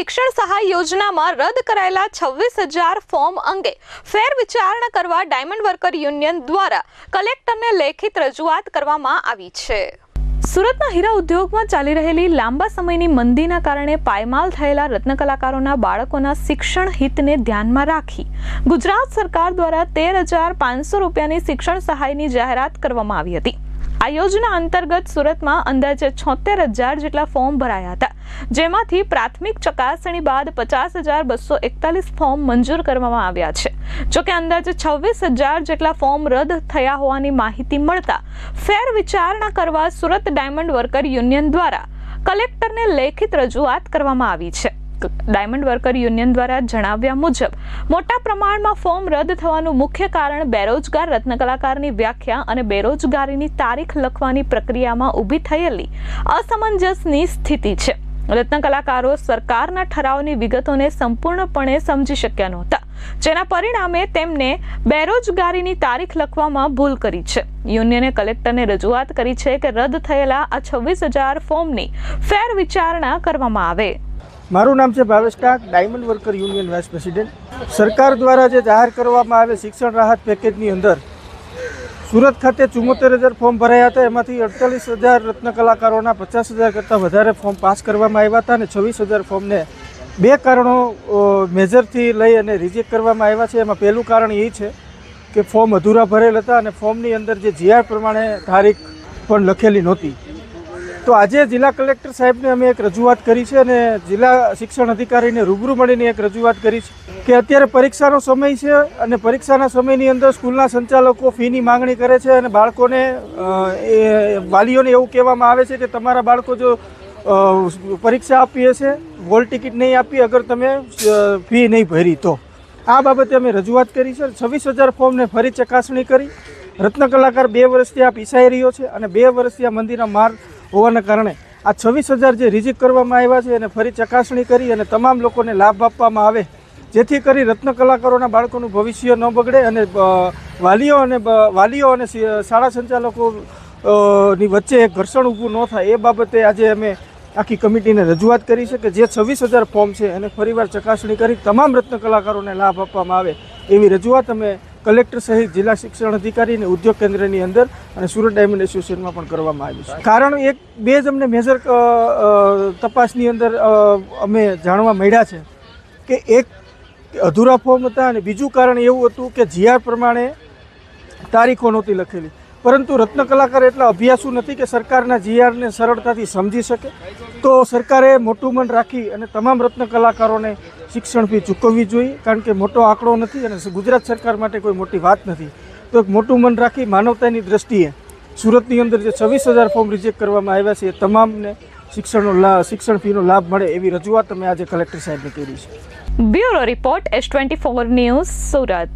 શિક્ષણ સહાય યોજનામાં રદ કરાયેલા છવ્વીસ હજાર ફોર્મ અંગે ફેર વિચારણા કરવા ડાયમંડ વર્કર યુનિયન દ્વારા કલેક્ટરને લેખિત રજૂઆત કરવામાં આવી છે. સુરતના હીરા ઉદ્યોગમાં ચાલી રહેલી લાંબા સમયની મંદીના કારણે પાયમાલ થયેલા રત્ન કલાકારોના બાળકોના શિક્ષણ હિતને ધ્યાનમાં રાખી ગુજરાત સરકાર દ્વારા તેર હજાર પાંચસો રૂપિયાની શિક્ષણ સહાયની જાહેરાત કરવામાં આવી હતી. આ યોજના અંતર્ગત સુરતમાં અંદાજે છોતેર હજાર જેટલા ફોર્મ ભરાયા હતા. જેમાંથી પ્રાથમિક ચકાસણી બાદ પચાસ હજાર બસો એકતાલીસ ફોર્મ મંજૂર કરવામાં આવ્યા છે. જોકે અંદાજે છવ્વીસ હજાર જેટલા ફોર્મ રદ થયા હોવાની માહિતી મળતા ફેર વિચારણા કરવા સુરત ડાયમંડ વર્કર યુનિયન દ્વારા કલેક્ટરને લેખિત રજૂઆત કરવામાં આવી છે. ડાયમંડ વર્કર યુનિયન દ્વારા જણાવ્યા મુજબ, મોટા પ્રમાણમાં ફોર્મ રદ થવાનું મુખ્ય કારણ બેરોજગાર રત્ન કલાકારની વ્યાખ્યા અને બેરોજગારીની તારીખ લખવાની પ્રક્રિયામાં ઊભી થયેલી અસમંજસની સ્થિતિ છે. રત્ન કલાકારો સરકારના ઠરાવની વિગતોને સંપૂર્ણપણે સમજી શક્યા નહોતા, જેના પરિણામે તેમને બેરોજગારીની તારીખ લખવામાં ભૂલ કરી છે. યુનિયને કલેક્ટરને રજૂઆત કરી છે કે રદ થયેલા આ છવ્વીસ હજાર ફોર્મની ફેર વિચારણા કરવામાં આવે. મારું નામ છે Bhavesh Tak, diamond worker union vice president. સરકાર દ્વારા જે જાહેર કરવામાં આવે શિક્ષણ રાહત પેકેજની અંદર સુરત ખાતે ચુમ્મોતેર હજાર ફોર્મ ભરાયા હતા. એમાંથી અડતાલીસ હજાર રત્ન કલાકારોના પચાસ હજાર કરતાં વધારે ફોર્મ પાસ કરવામાં આવ્યા હતા અને છવ્વીસ હજાર ફોર્મને બે કારણો મેજરથી લઈ અને રિજેક્ટ કરવામાં આવ્યા છે. એમાં પહેલું કારણ એ છે કે ફોર્મ અધૂરા ભરેલ હતા અને ફોર્મની અંદર જે જીઆર પ્રમાણે તારીખ પણ લખેલી નહોતી. તો આજે જિલ્લા કલેક્ટર સાહેબને અમે એક રજૂઆત કરી છે અને જિલ્લા શિક્ષણ અધિકારીને રૂબરૂ મળીને એક રજૂઆત કરી છે કે અત્યારે પરીક્ષાનો સમય છે અને પરીક્ષાના સમયની અંદર સ્કૂલના સંચાલકો ફીની માંગણી કરે છે અને બાળકોને એ વાલીઓને એવું કહેવામાં આવે છે કે તમારા બાળકો જો પરીક્ષા આપી હશે હોલ ટિકિટ નહીં આપી, અગર તમે ફી નહીં ભરી તો. આ બાબતે અમે રજૂઆત કરી છે. છવ્વીસ હજાર ફોર્મને ફરી ચકાસણી કરી. રત્ન કલાકાર બે વર્ષથી આ પીસાઈ રહ્યો છે અને બે વર્ષથી આ મંદિરના માર હોવાના કારણે આ છવ્વીસ હજાર જે રિજીક કરવામાં આવ્યા છે એને ફરી ચકાસણી કરી અને તમામ લોકોને લાભ આપવામાં આવે, જેથી કરી રત્ન કલાકારોના બાળકોનું ભવિષ્ય ન બગડે અને વાલીઓ અને વાલીઓ અને શાળા સંચાલકો ની વચ્ચે ઘર્ષણ ઊભું ન થાય, એ બાબતે આજે અમે આખી કમિટીને રજૂઆત કરી છે કે જે છવ્વીસ હજાર ફોર્મ છે એને ફરીવાર ચકાસણી કરી, તમામ રત્ન કલાકારોને લાભ આપવામાં આવે એવી રજૂઆત અમે કલેક્ટર સહિત જિલ્લા શિક્ષણ અધિકારી અને ઉદ્યોગ કેન્દ્રની અંદર અને સુરત ડાયમંડ એસોસિએશનમાં પણ કરવામાં આવ્યું છે. કારણ એક, બે જ અમને મેજર તપાસની અંદર અમે જાણવા મળ્યા છે કે એક અધૂરા ફોર્મ હતા અને બીજું કારણ એવું હતું કે જીઆર પ્રમાણે તારીખો નહોતી લખેલી. પરંતુ રત્ન કલાકાર એટલા અભ્યાસુ નથી કે સરકારના જીઆરને સરળતાથી સમજી શકે. તો સરકારે મોટું મન રાખી અને તમામ રત્ન કલાકારોને શિક્ષણ ફી ચૂકવવી જોઈએ, કારણ કે મોટો આંકડો નથી અને ગુજરાત સરકાર માટે કોઈ મોટી વાત નથી. તો એક મોટું મન રાખી માનવતાની દ્રષ્ટિએ સુરતની અંદર જે છવ્વીસ હજાર ફોર્મ રિજેક્ટ કરવામાં આવ્યા છે, એ તમામને શિક્ષણનો લાભ શિક્ષણ ફીનો લાભ મળે એવી રજૂઆત અમે આજે કલેક્ટર સાહેબને કરી છે. Bureau report S twenty four news Surat.